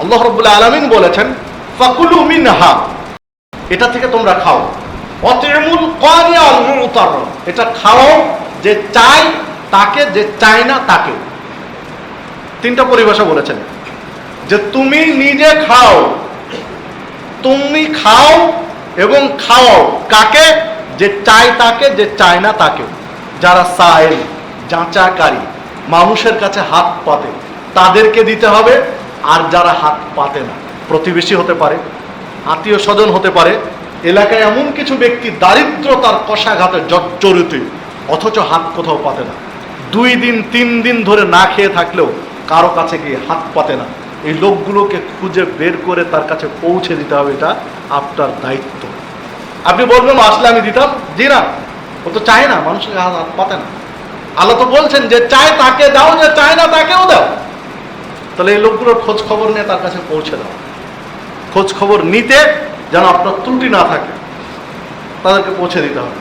আল্লাহ রব্বুল্লাহ আলমিন বলেছেন, ফাকুলু মিনহা এটা থেকে তোমরা খাও। অতিমুল কানিয়াল এটা খাও যে চাই তাকে, যে চায় না তাকে। তিনটা পরিভাষা বলেছেন। যে তুমি নিজে খাও, তুমি খাও এবং খাওয়াও কাকে, যে চায় তাকে, যে চায় না তাকে। যারা সাইল যাচাকারী, মানুষের কাছে হাত পাতে, তাদেরকে দিতে হবে আর যারা হাত পাতে না, প্রতিবেশী হতে পারে, আত্মীয় স্বজন হতে পারে, এলাকায় এমন কিছু ব্যক্তি দারিদ্রতার কষাঘাতে জর্জরিত, অথচ হাত কোথাও পাতে না। দুই দিন, তিন দিন ধরে না খেয়ে থাকলেও কারও কাছে গিয়ে হাত পাতে না। এই লোকগুলোকে খুঁজে বের করে তার কাছে পৌঁছে দিতে হবে, এটা আপনার দায়িত্ব। আপনি বলবেন, আসলে আমি দিতাম? জি না। ও তো চায় না, মানুষের হাত হাত পাতে না। আল্লাহ তো বলছেন যে, চায় তাকে দাও, যে চায় না তাকেও দাও। তাহলে এই লোকগুলোর খোঁজ খবর নিয়ে তার কাছে পৌঁছে দাও। খোঁজ খবর নিতে যেন আপনার ত্রুটি না থাকে, তাদেরকে পৌঁছে দিতে হবে।